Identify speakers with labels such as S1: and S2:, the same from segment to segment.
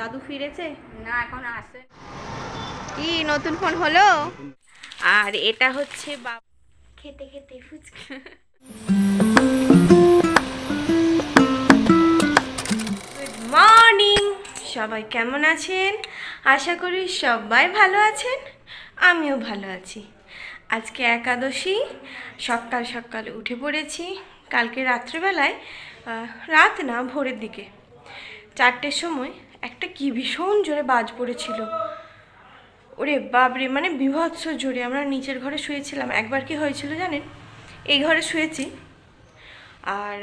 S1: দাদু ফিরেছে?
S2: না এখন আসে।
S1: কি নতুন ফোন হলো? আর এটা হচ্ছে বাবা খেতে খেতে ফুচকা। গুড মর্নিং সবাই কেমন আছেন? আশা করি সবাই ভালো আছেন। আমিও ভালো আছি। আজকে একাদশী। সকাল সকাল উঠে পড়েছি। কালকে রাত্রেবেলায় রাত না ভোরের দিকে। চারটের সময় একটা কি ভীষণ জোরে বাজ পড়েছিল। ওরে বাবরে মানে বিভৎস জোরে। আমরা নিচের ঘরে শুয়েছিলাম। একবার কি হয়েছিল জানেন? এই ঘরে শুয়েছি। আর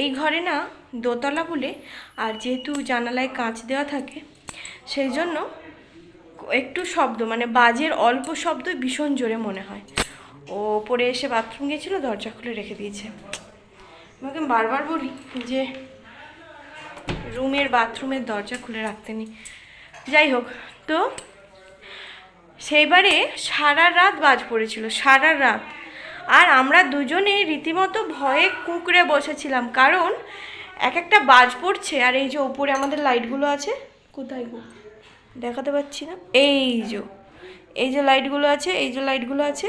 S1: এই ঘরে না দোতলা বলে আর যেহেতু জানালায় কাঁচ দেওয়া থাকে, সেই জন্য একটু শব্দ মানে বাজের অল্প শব্দ ভীষণ জোরে মনে হয়। ও পরে এসে বাথরুম গিয়েছিল, দরজা খুলে রেখে দিয়েছে। আমাকে বারবার বলি যে রুমের বাথরুমের দরজা খুলে রাখতে নেই। যাই হোক, তো সেইবারে সারা রাত বাজ পড়েছিল, সারা রাত। আর আমরা দুজনে রীতিমতো ভয়ে কুঁকড়ে বসেছিলাম, কারণ এক একটা বাজ পড়ছে। আর এই যে ওপরে আমাদের লাইটগুলো আছে, কোথায় গো? দেখাতে পাচ্ছি না। এই যে এই যে লাইটগুলো আছে, এই যে লাইটগুলো আছে,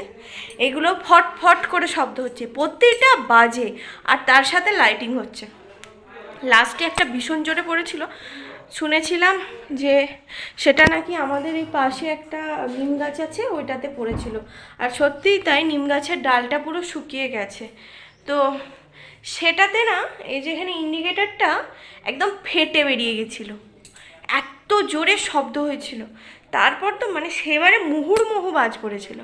S1: এগুলো ফট ফট করে শব্দ হচ্ছে। প্রত্যেকটা বাজে, আর তার সাথে লাইটিং হচ্ছে। লাস্টে একটা ভীষণ জোরে পড়েছিল। শুনেছিলাম যে সেটা নাকি আমাদের এই পাশে একটা নিম গাছ আছে, ওইটাতে পড়েছিল। আর সত্যিই তাই, নিম গাছের ডালটা পুরো শুকিয়ে গেছে। তো সেটাতে না, এই যেখানে ইন্ডিকেটারটা একদম ফেটে বেরিয়ে গেছিল। এত জোরে শব্দ হয়েছিল। তারপর তো মানে সেবারে মুহুর্মুহু বাজ পড়েছিল।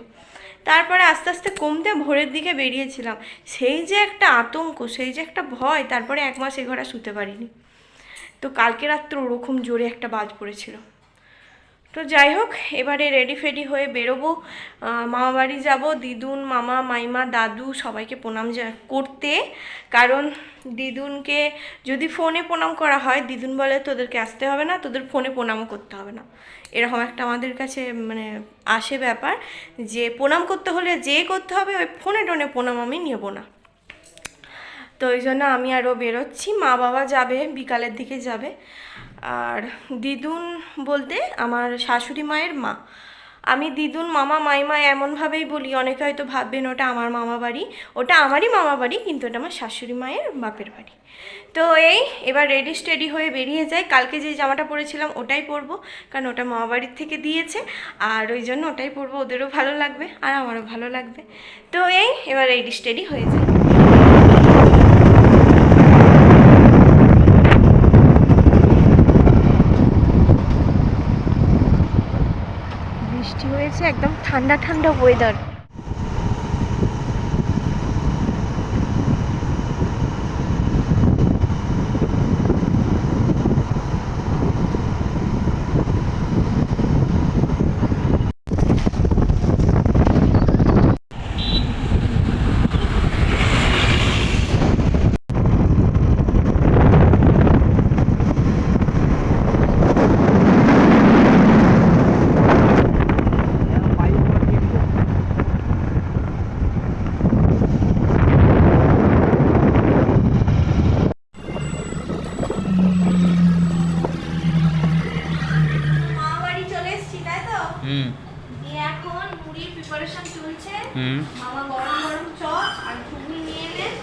S1: তারপরে আস্তে আস্তে কমতে ভোরের দিকে বেরিয়েছিলাম। সেই যে একটা আতঙ্ক, সেই যে একটা ভয়, তারপরে এক মাস এ ঘরে শুতে পারিনি। তো কালকে রাত্রে ওরকম জোরে একটা বাজ পড়েছিল। তো যাই হোক, এবারে রেডি ফেডি হয়ে বেরোবো। মামা বাড়ি যাব, দিদুন, মামা, মাইমা, দাদু সবাইকে প্রণাম করতে। কারণ দিদুনকে যদি ফোনে প্রণাম করা হয়, দিদুন বলে তোদেরকে আসতে হবে না, তোদের ফোনে প্রণামও করতে হবে না। এরকম একটা আমাদের কাছে মানে আসে ব্যাপার যে, প্রণাম করতে হলে যে করতে হবে, ওই ফোনে টোনে প্রণাম আমি নেব না। তো ওই জন্য আমি আরও বেরোচ্ছি, মা বাবা যাবে, বিকালের দিকে যাবে। আর দিদুন বলতে আমার শাশুড়ি মায়ের মা। আমি দিদুন, মামা মাইমা এমনভাবেই বলি, অনেকে হয়তো ভাববেন ওটা আমার মামা বাড়ি, ওটা আমারই মামা বাড়ি, কিন্তু ওটা আমার শাশুড়ি মায়ের বাপের বাড়ি। তো এই, এবার রেডি স্টেডি হয়ে বেরিয়ে যাই। কালকে যে জামাটা পরেছিলাম ওটাই পরবো, কারণ ওটা মামা বাড়ির থেকে দিয়েছে, আর ওই জন্য ওটাই পরবো, ওদেরও ভালো লাগবে, আর আমারও ভালো লাগবে। তো এই, এবার রেডি স্টেডি হয়ে যায় বৃষ্টি হয়েছে একদম ঠান্ডা ঠান্ডা ওয়েদার মামা বাড়ি চলে এসেছি তাই তো
S3: হুম
S1: দিয়ে এখন মুড়ির
S3: হুম।
S1: মামা গরম গরম চপ আর ঘুগনি নিয়ে এলেন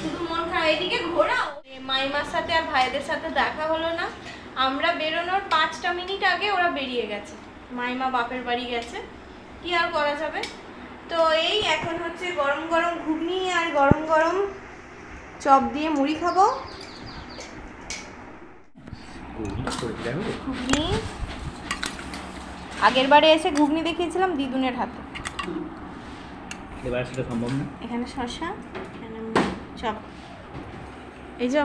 S1: শুধু মন খারাপ এদিকে ঘোরাও। মাইমার সাথে আর ভাইদের সাথে দেখা হলো না। আমরা বেরোনোর পাঁচটা মিনিট আগে ওরা বেরিয়ে গেছে। মাইমা বাপের বাড়ি গেছে। কি আর করা যাবে? তো এই এখন হচ্ছে গরম গরম ঘুগনি আর গরম গরম চপ দিয়ে মুড়ি খাব। ঘুগনি। আগের বারে এসে ঘুগনি দেখিয়েছিলাম দিদুনের হাতে।
S3: এবার সেটা সম্ভব না।
S1: এখানে শসা এখানে চপ। এই যে।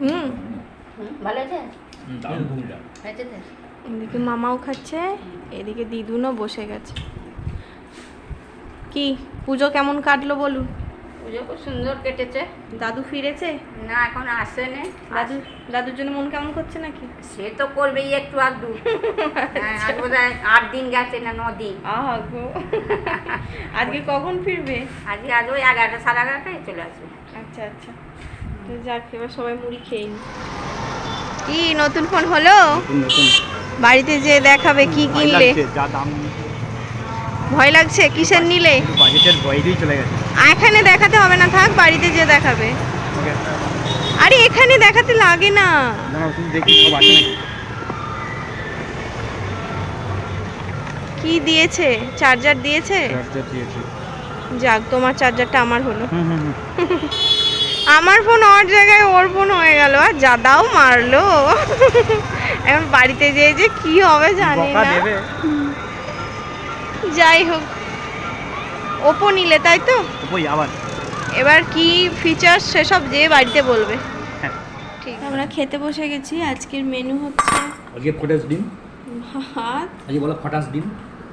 S1: হুম।
S2: ভালো আছে?
S1: এদিকে মামাও খাচ্ছে এদিকে দিদুনও বসে গেছে। কি পুজো কেমন কাটলো বলুন?
S2: পুজো খুব সুন্দর কেটেছে।
S1: দাদু ফিরেছে?
S2: না এখন আসেনি।
S1: দাদু দাদুর জন্য মন কেমন করছে নাকি?
S2: সে তো করবেই একটু আধটু। হ্যাঁ আজ আট দিন গেছে না ন দিন।
S1: আহা গো। আজকে কখন ফিরবে?
S2: আজকে আজ ওই এগারোটা সাড়ে এগারোটায় চলে আসবে।
S1: আচ্ছা আচ্ছা। তো যাক এবার সবাই মুড়ি খেয়ে নি কি নতুন ফোন হলো?
S3: নতুন নতুন।
S1: বাড়িতে যে দেখাবে কি কিনলে।
S3: যা দাম
S1: ভয় লাগছে? কিসের নিলে?
S3: বাজেটের বাইরেই চলে গেছে।
S1: এখানে দেখাতে হবে না থাক বাড়িতে যে দেখাবে। আরে এখানে দেখাতে লাগে না।
S3: না দেখি সব আছে
S1: কি দিয়েছে? চার্জার দিয়েছে?
S3: চার্জার দিয়েছি।
S1: যাক তোমার চার্জারটা আমার হলো। আমার ফোন ওর জায়গায় ওর ফোন হয়ে গেল। আর জাদাও মারলো। এখন বাড়িতে যেয়ে যে কি হবে জানি না। যাই হোক। ওপো নিলে তাই তো?
S3: ওই আবার।
S1: এবার কি ফিচার্স সেসব যে বাড়িতে বলবে।
S3: হ্যাঁ।
S1: ঠিক আমরা খেতে বসে গেছি। আজকের মেনু হচ্ছে
S3: আজকে ফটাস ডিম।
S1: ভাত।
S3: আজকে বলো ফটাস ডিম।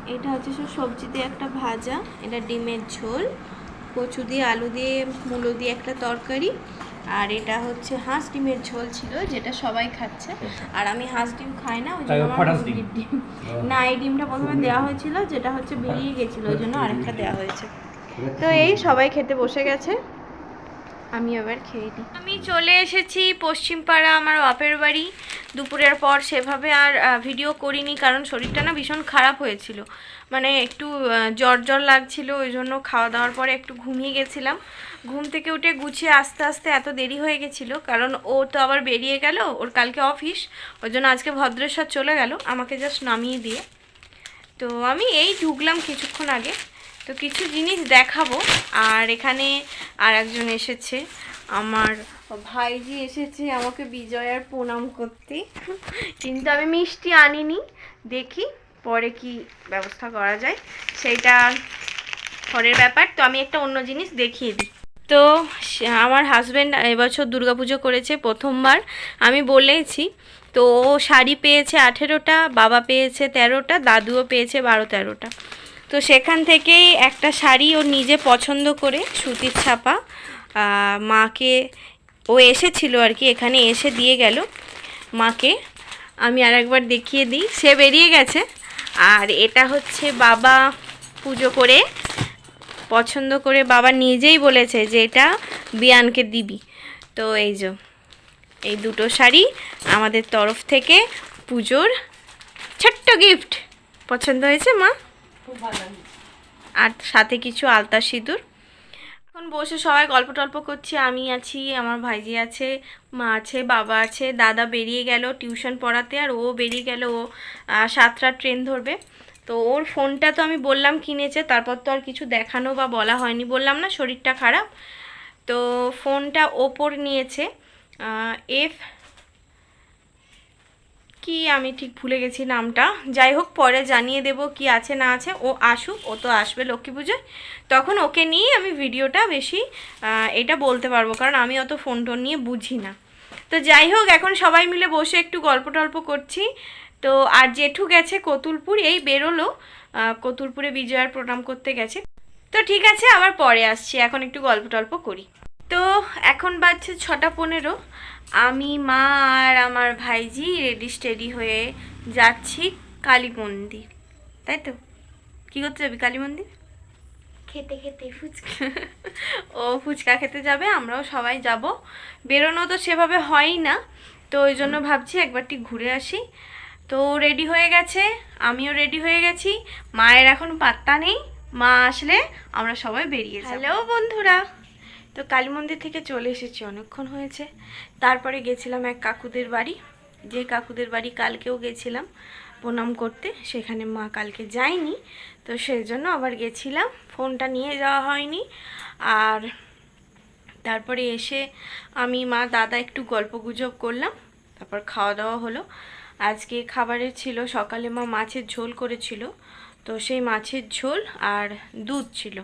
S1: এটা হচ্ছে সব সবজি দিয়ে একটা ভাজা। এটা ডিমের ঝোল। কচু দিয়ে আলু দিয়ে মূলো দিয়ে একটা তরকারি। আর এটা হচ্ছে হাঁস ডিমের ঝোল ছিল যেটা সবাই খাচ্ছে। আর আমি হাঁস ডিম খাই না ওই জন্য আমার। মুরগির ডিম। না এই ডিমটা প্রথমে দেওয়া হয়েছিল যেটা হচ্ছে বেরিয়ে গেছিল ওই জন্য আরেকটা দেওয়া হয়েছে। তো এই সবাই খেতে বসে গেছে। আমি আবার খেয়ে নিই আমি চলে এসেছি পশ্চিমপাড়া আমার বাপের বাড়ি। দুপুরের পর সেভাবে আর ভিডিও করিনি কারণ শরীরটা না ভীষণ খারাপ হয়েছিল। মানে একটু জ্বর জ্বর লাগছিল, ওই জন্য খাওয়া দাওয়ার পরে একটু ঘুমিয়ে গেছিলাম। ঘুম থেকে উঠে গুছিয়ে আস্তে আস্তে এত দেরি হয়ে গেছিল, কারণ ও তো আবার বেরিয়ে গেল, ওর কালকে অফিস ওই জন্য আজকে ভদ্রেশ্বর চলে গেল, আমাকে জাস্ট নামিয়ে দিয়ে। তো আমি এই ঢুকলাম কিছুক্ষণ আগে। তো কিছু জিনিস দেখাবো। আর এখানে আর একজন এসেছে। আমার ভাইজি এসেছে আমাকে বিজয়ার প্রণাম করতে। কিন্তু আমি মিষ্টি আনিনি। দেখি পরে কি ব্যবস্থা করা যায়। সেইটা পরের ব্যাপার। তো আমি একটা অন্য জিনিস দেখিয়ে দিই। তো আমার হাজব্যান্ড এবছর দুর্গাপুজো করেছে প্রথমবার। আমি বলেইছি, তো শাড়ি পেয়েছে আঠেরোটা, বাবা পেয়েছে তেরোটা, দাদুও পেয়েছে বারো তেরোটা। তো সেখান থেকেই একটা শাড়ি ও নিজে পছন্দ করে, সুতির ছাপা। মাকে, ও এসেছিল আর কি, এখানে এসে দিয়ে গেল মাকে। আমি আর একবার দেখিয়ে দিই, সে বেরিয়ে গেছে। আর এটা হচ্ছে বাবা পুজো করে, পছন্দ করে বাবা নিজেই বলেছে যে এটা বিয়ানকে দিবি। তো এই যে, এই দুটো শাড়ি আমাদের তরফ থেকে পুজোর ছোট্ট গিফট পছন্দ হয়েছে মা? আর সাথে কিছু আলতা সিঁদুর। এখন বসে সবাই গল্প টল্প করছি আমি আছি আমার ভাইজি আছে মা আছে বাবা আছে দাদা বেরিয়ে গেল টিউশন পড়াতে আর ও বেরিয়ে গেল ও আহ, সাতটা ট্রেন ধরবে। তো ওর ফোনটা তো আমি বললাম কিনেছে তারপর তো আর কিছু দেখানো বা বলা হয়নি বললাম না শরীরটা খারাপ। তো ফোনটা ওপর নিয়েছে এফ কি আমি ঠিক ভুলে গেছি নামটা? যাই হোক, পরে জানিয়ে দেব কি আছে না আছে। ও আসুক, ও তো আসবে লক্ষ্মী পুজোয়। তখন ওকে নিয়ে আমি ভিডিওটা বেশি এটা বলতে পারব, কারণ আমি অত ফোন টোন নিয়ে বুঝি না। তো যাই হোক, এখন সবাই মিলে বসে একটু গল্প টল্প করছি। তো আর জেঠু গেছে কতুলপুর, এই বেরোলো কতুলপুরে বিজয়ার প্রণাম করতে গেছে। তো ঠিক আছে, আবার পরে আসছি, এখন একটু গল্প টল্প করি। তো এখন বাজছে ছটা পনেরো। আমি মা আর আমার ভাইজি রেডি স্টেডি হয়ে যাচ্ছি কালী মন্দির। তাই তো? কী করতে যাবি কালী মন্দির? খেতে খেতে ফুচকা। ও ফুচকা খেতে যাবে আমরাও সবাই যাব। বেরোনো তো সেভাবে হয়ই না তো ওই জন্য ভাবছি একবারটি ঘুরে আসি। তো রেডি হয়ে গেছে আমিও রেডি হয়ে গেছি মায়ের এখন পাত্তা নেই মা আসলে আমরা সবাই বেরিয়ে হ্যালো বন্ধুরা। তো কালী মন্দির থেকে চলে এসেছি, অনেকক্ষণ হয়েছে। তারপরে গেছিলাম এক কাকুদের বাড়ি। যে কাকুদের বাড়ি কালকেও গেছিলাম প্রণাম করতে, সেখানে মা কালকে যায়নি। তো সেই জন্য আবার গেছিলাম, ফোনটা নিয়ে যাওয়া হয়নি। আর তারপরে এসে আমি মা, দাদা একটু গল্প গুজব করলাম, তারপর খাওয়া দাওয়া হলো। আজকে খাবারে ছিল, সকালে মা মাছের ঝোল করেছিল। তো সেই মাছের ঝোল আর দুধ ছিল।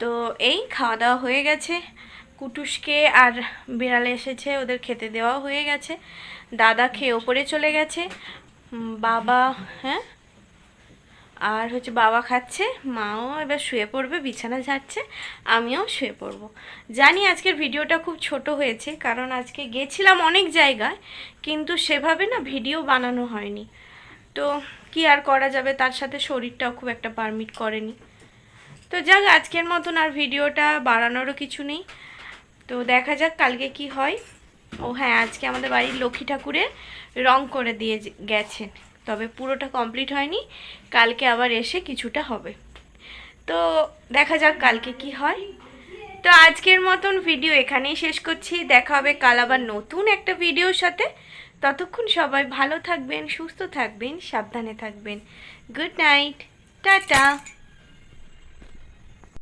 S1: তো এই খাওয়া দাওয়া হয়ে গেছে। কুটুসকে আর বিড়ালে এসেছে, ওদের খেতে দেওয়া হয়ে গেছে। দাদা খেয়ে ওপরে চলে গেছে। বাবা হ্যাঁ? আর হচ্ছে বাবা খাচ্ছে, মাও এবার শুয়ে পড়বে বিছানা ঝাড়ছে, আমিও শুয়ে পড়ব। জানি আজকের ভিডিওটা খুব ছোট হয়েছে, কারণ আজকে গেছিলাম অনেক জায়গায়, কিন্তু সেভাবে না ভিডিও বানানো হয়নি। তো কি আর করা যাবে, তার সাথে শরীরটাও খুব একটা পারমিট করেনি। তো যাক, আজকের মতন আর ভিডিওটা বাড়ানোরও কিছু নেই। তো দেখা যাক কালকে কি হয়। ও হ্যাঁ আজকে আমাদের বাড়ির লক্ষ্মী ঠাকুরের রং করে দিয়ে গেছেন, তবে পুরোটা কমপ্লিট হয়নি। কালকে আবার এসে কিছুটা হবে। তো দেখা যাক কালকে কি হয়। তো আজকের মতন ভিডিও এখানেই শেষ করছি। দেখা হবে কাল আবার নতুন একটা ভিডিওর সাথে। ততক্ষণ সবাই ভালো থাকবেন, সুস্থ থাকবেন, সাবধানে থাকবেন। Good night. টাটা।